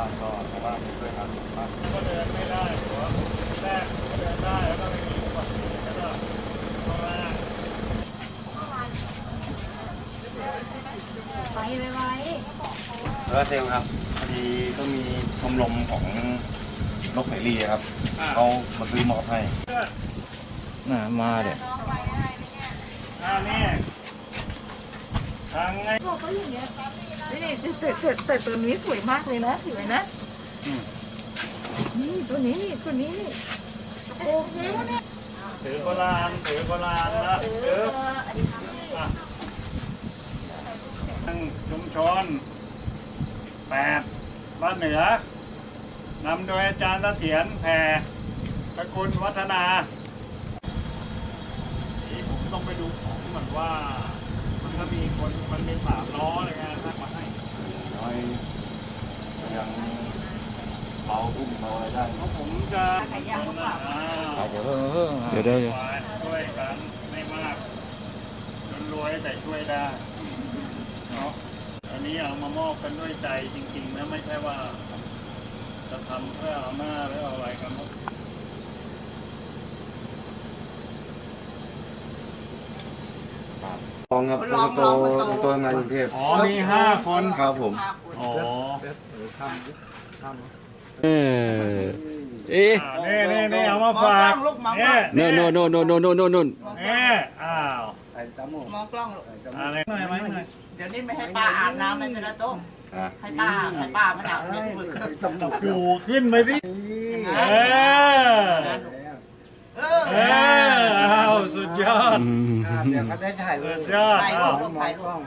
บ้านก็ชาวบ้านช่วยกันบ้านก็เดินไม่ได้หัวแรกเดินได้แล้วก็ไม่มีอุบัติเหตุแล้วก็ข้างล่างไปไปไว้แล้วเซลครับพอดีก็มีชมรมของนกเสรีครับเขามาซื้อมอบให้น่ะมาเดี๋ยอ่านี่ ทางไงบอกก็อย่างเงี้ยนี่แต่แต่แต่ตัวนี้สวยมากเลยนะถือไว้นะนี่ตัวนี้นี่ตัวนี้นี่โอ้โหเนี่ยถือโบราณถือโบราณนะเอถือออันนี้ทำให้อะทางชุมชนแปดบ้านเหนือนำโดยอาจารย์เสถียรแผ่ตระกุลวัฒนา นี่ผมต้องไปดูของเหมือนว่า มันก็มีคนมันมีสามล้ออะไรเงี้ยทักมาให้น้อยยังเบาอุ้มเบาอะไรได้เพราะผมจะอะเดี๋ยวเพิ่งเพิ่งเดี๋ยวเดี๋ยวเดี๋ยวช่วยกันไม่มากจนรวยแต่ช่วยได้เนาะอันนี้เอามามอบกันด้วยใจจริงๆนะไม่ใช่ว่า จะทำเพื่อเอาหน้าหรือเอา อะไรกันลองครับคนโต คนโตทำงานกรุงเทพอ๋อมีห้าคนครับผม อ๋อเออเอ๊ะอ่านี่นี่นี่เอามาฝากเนี่ยโน่นโน่นโน่นโน่นโน่นโน่นโน่นเนี่ยอ้าวมองกล้องลูกอะไรหน่อยไหมหน่อยเดี๋ยวนี้ไม่ให้ป้าอาบน้ำเลยจะได้ต้มอะให้ป้าให้ป้ามันอาบน้ำมือขึ้นตะปูขึ้นไปดิอย่างเอนั้น อ เออ เอออ้าวสุด ยอดอืมเดี๋ยวเขาได้ถ่ายรูสุปดยอด ถ่ายรูอ้าวปลงถ่ายรูป